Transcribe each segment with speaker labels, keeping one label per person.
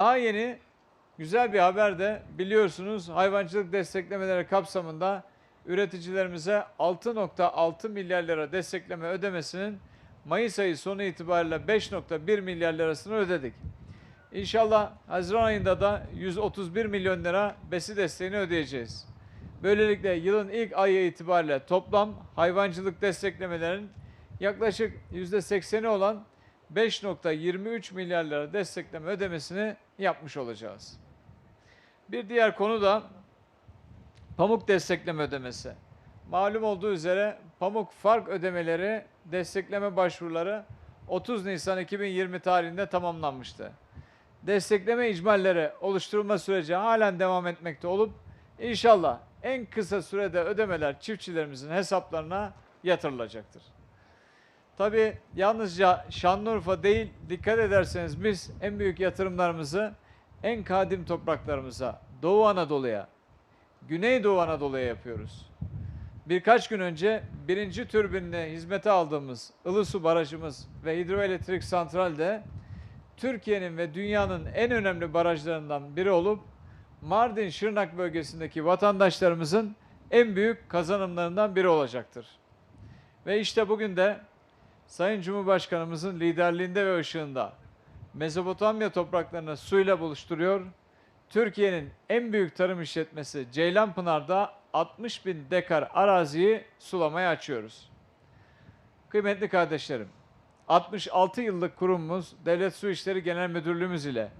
Speaker 1: Daha yeni güzel bir haber de biliyorsunuz hayvancılık desteklemeleri kapsamında üreticilerimize 6.6 milyar lira destekleme ödemesinin Mayıs ayı sonu itibariyle 5.1 milyar lirasını ödedik. İnşallah Haziran ayında da 131 milyon lira besi desteğini ödeyeceğiz. Böylelikle yılın ilk ayı itibariyle toplam hayvancılık desteklemelerin yaklaşık %80'i olan 5.23 milyar lira destekleme ödemesini yapmış olacağız. Bir diğer konu da pamuk destekleme ödemesi. Malum olduğu üzere pamuk fark ödemeleri destekleme başvuruları 30 Nisan 2020 tarihinde tamamlanmıştı. Destekleme icmalleri oluşturulma süreci halen devam etmekte olup inşallah en kısa sürede ödemeler çiftçilerimizin hesaplarına yatırılacaktır. Tabi yalnızca Şanlıurfa değil dikkat ederseniz biz en büyük yatırımlarımızı en kadim topraklarımıza, Doğu Anadolu'ya, Güneydoğu Anadolu'ya yapıyoruz. Birkaç gün önce birinci türbinle hizmete aldığımız Ilısu Barajımız ve hidroelektrik santral de Türkiye'nin ve dünyanın en önemli barajlarından biri olup Mardin Şırnak bölgesindeki vatandaşlarımızın en büyük kazanımlarından biri olacaktır. Ve işte bugün de Sayın Cumhurbaşkanımızın liderliğinde ve ışığında Mezopotamya topraklarını suyla buluşturuyor. Türkiye'nin en büyük tarım işletmesi Ceylanpınar'da 60 bin dekar araziyi sulamaya açıyoruz. Kıymetli kardeşlerim, 66 yıllık kurumumuz Devlet Su İşleri Genel Müdürlüğümüz ile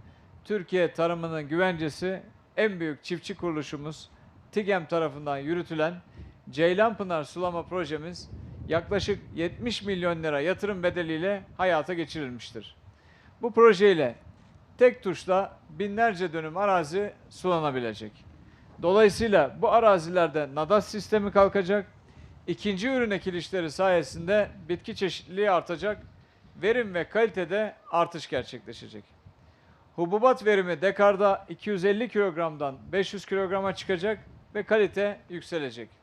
Speaker 1: Türkiye tarımının güvencesi en büyük çiftçi kuruluşumuz TİGEM tarafından yürütülen Ceylanpınar sulama projemiz yaklaşık 70 milyon lira yatırım bedeliyle hayata geçirilmiştir. Bu projeyle tek tuşla binlerce dönüm arazi sulanabilecek. Dolayısıyla bu arazilerde nadas sistemi kalkacak, ikinci ürün ekilişleri sayesinde bitki çeşitliliği artacak, verim ve kalitede artış gerçekleşecek. Hububat verimi dekarda 250 kilogramdan 500 kilograma çıkacak ve kalite yükselecek.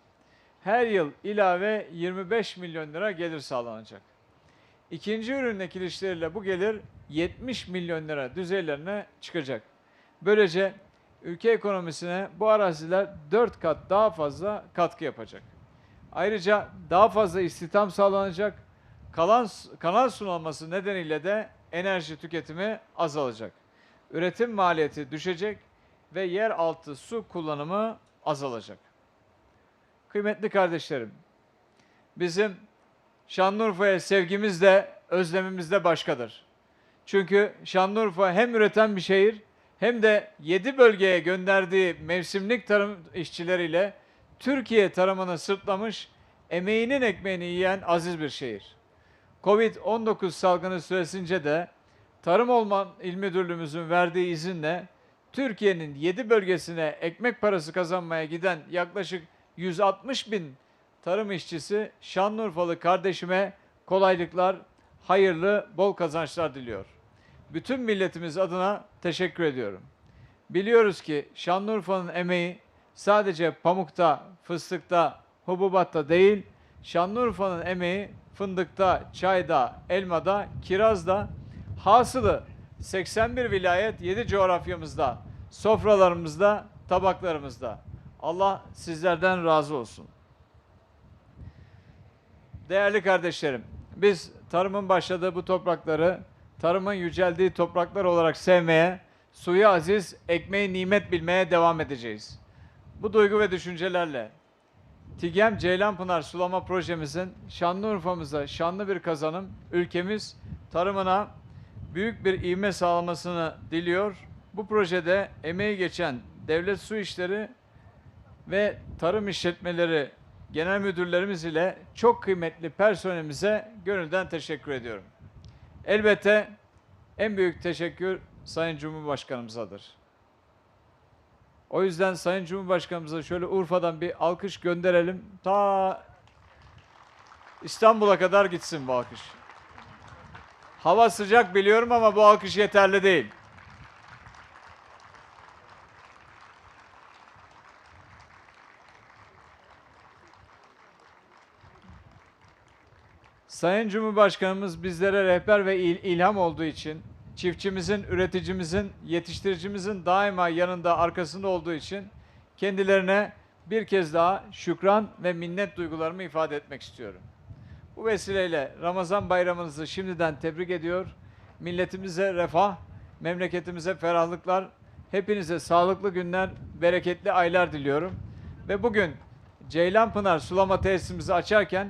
Speaker 1: Her yıl ilave 25 milyon lira gelir sağlanacak. İkinci ürün ekilişleriyle bu gelir 70 milyon lira düzeylerine çıkacak. Böylece ülke ekonomisine bu araziler 4 kat daha fazla katkı yapacak. Ayrıca daha fazla istihdam sağlanacak. Kalan, kanal sulanması nedeniyle de enerji tüketimi azalacak. Üretim maliyeti düşecek ve yeraltı su kullanımı azalacak. Kıymetli kardeşlerim, bizim Şanlıurfa'ya sevgimiz de özlemimiz de başkadır. Çünkü Şanlıurfa hem üreten bir şehir hem de 7 bölgeye gönderdiği mevsimlik tarım işçileriyle Türkiye tarımını sırtlamış, emeğinin ekmeğini yiyen aziz bir şehir. Covid-19 salgını süresince de Tarım Orman İl Müdürlüğümüzün verdiği izinle Türkiye'nin 7 bölgesine ekmek parası kazanmaya giden yaklaşık 160 bin tarım işçisi Şanlıurfalı kardeşime kolaylıklar, hayırlı, bol kazançlar diliyor. Bütün milletimiz adına teşekkür ediyorum. Biliyoruz ki Şanlıurfa'nın emeği sadece pamukta, fıstıkta, hububatta değil, Şanlıurfa'nın emeği fındıkta, çayda, elmada, kirazda, hasılı 81 vilayet 7 coğrafyamızda, sofralarımızda, tabaklarımızda. Allah sizlerden razı olsun. Değerli kardeşlerim, biz tarımın başladığı bu toprakları, tarımın yüceldiği topraklar olarak sevmeye, suyu aziz, ekmeği nimet bilmeye devam edeceğiz. Bu duygu ve düşüncelerle TİGEM Ceylanpınar sulama projemizin Şanlıurfa'mıza şanlı bir kazanım, ülkemiz tarımına büyük bir ivme sağlamasını diliyor. Bu projede emeği geçen devlet su işleri ve tarım işletmeleri genel müdürlerimiz ile çok kıymetli personelimize gönülden teşekkür ediyorum. Elbette en büyük teşekkür Sayın Cumhurbaşkanımızadır. O yüzden Sayın Cumhurbaşkanımıza şöyle Urfa'dan bir alkış gönderelim. Ta İstanbul'a kadar gitsin bu alkış. Hava sıcak biliyorum ama bu alkış yeterli değil. Sayın Cumhurbaşkanımız bizlere rehber ve il- ilham olduğu için çiftçimizin, üreticimizin, yetiştiricimizin daima yanında, arkasında olduğu için kendilerine bir kez daha şükran ve minnet duygularımı ifade etmek istiyorum. Bu vesileyle Ramazan bayramınızı şimdiden tebrik ediyor. Milletimize refah, memleketimize ferahlıklar, hepinize sağlıklı günler, bereketli aylar diliyorum. Ve bugün Ceylanpınar sulama tesisimizi açarken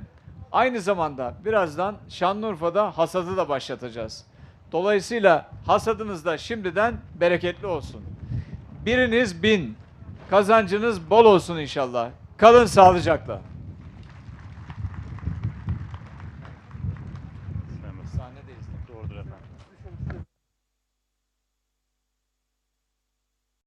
Speaker 1: aynı zamanda birazdan Şanlıurfa'da hasadı da başlatacağız. Dolayısıyla hasadınız da şimdiden bereketli olsun. Biriniz bin, kazancınız bol olsun inşallah. Kalın sağlıcakla.